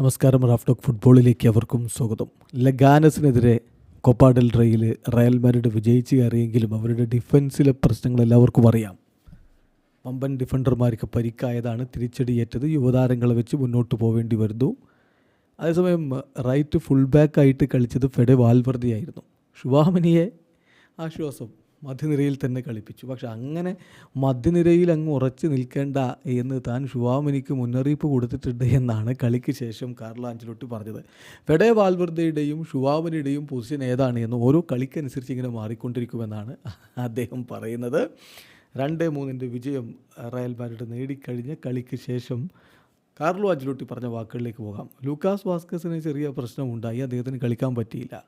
നമസ്കാരം Raf talk ഫുട്ബോളിലേക്ക് അവർക്കും സ്വാഗതം. ലഗാനസിനെതിരെ കൊപ്പ റേയിൽ റയൽ മാഡ്രിഡ് വിജയിച്ച് കയറിയെങ്കിലും അവരുടെ ഡിഫൻസിലെ പ്രശ്നങ്ങൾ എല്ലാവർക്കും അറിയാം. പമ്പൻ ഡിഫൻഡർമാർക്ക് പരിക്കായതാണ് തിരിച്ചടിയേറ്റത്. യുവതാരങ്ങളെ വെച്ച് മുന്നോട്ട് പോവേണ്ടി വരുന്നു. അതേസമയം റൈറ്റ് ഫുൾ ബാക്കായിട്ട് കളിച്ചത് ഫെഡെ വാൽവർദിയായിരുന്നു. ശുഭാമനിയെ ആശ്വാസം. മധ്യനിരയിൽ തന്നെ കളിപ്പിച്ചു. പക്ഷെ അങ്ങനെ മധ്യനിരയിൽ അങ്ങ് ഉറച്ചു നിൽക്കേണ്ട എന്ന് താൻ ഷുവാമിനിക്ക് മുന്നറിയിപ്പ് കൊടുത്തിട്ടുണ്ട് എന്നാണ് കളിക്ക് ശേഷം കാർലോ ആഞ്ചലോട്ടി പറഞ്ഞത്. ഫെഡെ വാൽവർദ്ധയുടെയും ഷുവാമിനിയുടെയും പൊസിഷൻ ഏതാണ് എന്ന് ഓരോ കളിക്കനുസരിച്ച് ഇങ്ങനെ മാറിക്കൊണ്ടിരിക്കുമെന്നാണ് അദ്ദേഹം പറയുന്നത്. രണ്ട് മൂന്നിന്റെ വിജയം റയൽ മാഡ്രിഡ് നേടിക്കഴിഞ്ഞ കളിക്ക് ശേഷം കാർലോ അഞ്ചലോട്ടി പറഞ്ഞ വാക്കുകളിലേക്ക് പോകാം. ലൂക്കാസ് വാസ്കസിന് ചെറിയ പ്രശ്നമുണ്ടായി. അദ്ദേഹത്തിന് കളിക്കാൻ പറ്റിയില്ല.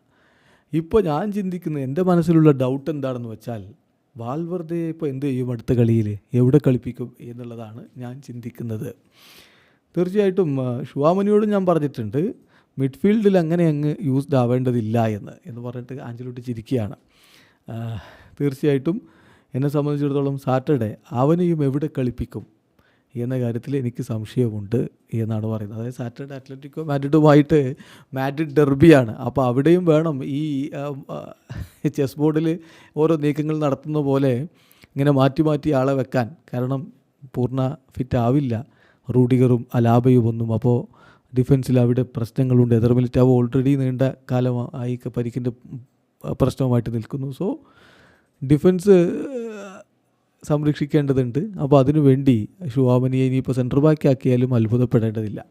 ഇപ്പോൾ ഞാൻ ചിന്തിക്കുന്നത് എന്റെ മനസ്സിലുള്ള ഡൗട്ട് എന്താണെന്ന് വെച്ചാൽ വാൽവർദയെ ഇപ്പോൾ എന്ത് ചെയ്യും അടുത്ത കളിയിൽ എവിടെ കളിപ്പിക്കും എന്നുള്ളതാണ് ഞാൻ ചിന്തിക്കുന്നത്. തീർച്ചയായിട്ടും ഷുവാമനിയോടും ഞാൻ പറഞ്ഞിട്ടുണ്ട് മിഡ്ഫീൽഡിൽ അങ്ങനെ അങ്ങ് യൂസ്ഡ് ആവേണ്ടതില്ല എന്ന് എന്ന് പറഞ്ഞിട്ട് ആഞ്ചലോട്ട് ചിരിക്കുകയാണ്. തീർച്ചയായിട്ടും എന്നെ സംബന്ധിച്ചിടത്തോളം സാറ്റർഡേ അവനെയും എവിടെ കളിപ്പിക്കും? എന്ന കാര്യത്തിൽ എനിക്ക് സംശയമുണ്ട് എന്നാണ് പറയുന്നത്. അതായത് സാറ്റർഡേ അത്ലറ്റിക്കോ മാഡ്രിഡുമായിട്ട് മാഡ്രിഡ് ഡെർബിയാണ്. അപ്പോൾ അവിടെയും വേണം ഈ ചെസ് ബോർഡിൽ ഓരോ നീക്കങ്ങൾ നടത്തുന്ന പോലെ ഇങ്ങനെ മാറ്റി മാറ്റി ആളെ വെക്കാൻ. കാരണം പൂർണ ഫിറ്റ് ആവില്ല. റൂഡിഗറും അലാബയും ഒന്നും. അപ്പോൾ ഡിഫൻസിൽ അവിടെ പ്രശ്നങ്ങളുണ്ട്. എതിർ മിലിറ്റാവ് ഓൾറെഡി നീണ്ട കാലമായി പരിക്കിന്റെ പ്രശ്നവുമായിട്ട് നിൽക്കുന്നു. സോ ഡിഫൻസ് സംരക്ഷിക്കേണ്ടതുണ്ട്. അപ്പോൾ അതിനു വേണ്ടി ഷുവാമനിയെ ഇനിയിപ്പോൾ സെന്റർ ബാക്ക് ആക്കിയാലും അത്ഭുതപ്പെടേണ്ടതില്ല.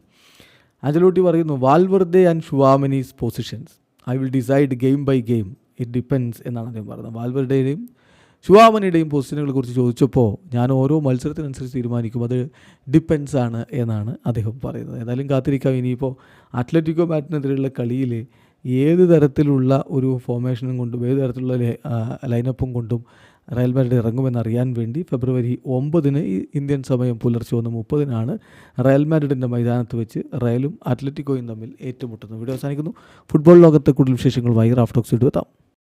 അഞ്ചലോട്ടി പറയുന്നു Valverde and Tchouameni positions I will decide game by game it depends എന്നാണ് അദ്ദേഹം പറയുന്നത്. വാൽവർഡയുടെയും ശുവാമനിയുടെയും പൊസിഷനുകളെ കുറിച്ച് ചോദിച്ചപ്പോൾ ഞാൻ ഓരോ മത്സരത്തിനനുസരിച്ച് തീരുമാനിക്കും. അത് ഡിപ്പെൻസ് ആണ് എന്നാണ് അദ്ദേഹം പറയുന്നത്. ഏതായാലും കാത്തിരിക്കാം. ഇനിയിപ്പോൾ അത്ലറ്റിക്കോ മാറ്റിനെതിരെയുള്ള കളിയിൽ ഏത് തരത്തിലുള്ള ഒരു ഫോർമേഷനും കൊണ്ടും ഏത് തരത്തിലുള്ള ലൈനപ്പും കൊണ്ടും റയൽ മാഡ്രിഡ് ഇറങ്ങുമെന്നറിയാൻ വേണ്ടി ഫെബ്രുവരി ഒമ്പതിന് ഇന്ത്യൻ സമയം പുലർച്ചെ ഒന്ന് മുപ്പതിനാണ് റയൽ മാഡ്രിഡിന്റെ മൈതാനത്ത് വെച്ച് റയലും അത്ലറ്റിക്കോയും തമ്മിൽ ഏറ്റുമുട്ടുന്നു. വീഡിയോ അവസാനിക്കുന്നു. ഫുട്ബോൾ ലോകത്തെ കൂടുതൽ വിശേഷങ്ങളുമായി റാഫ്റ്റോക്സ് ഇടുവെത്താം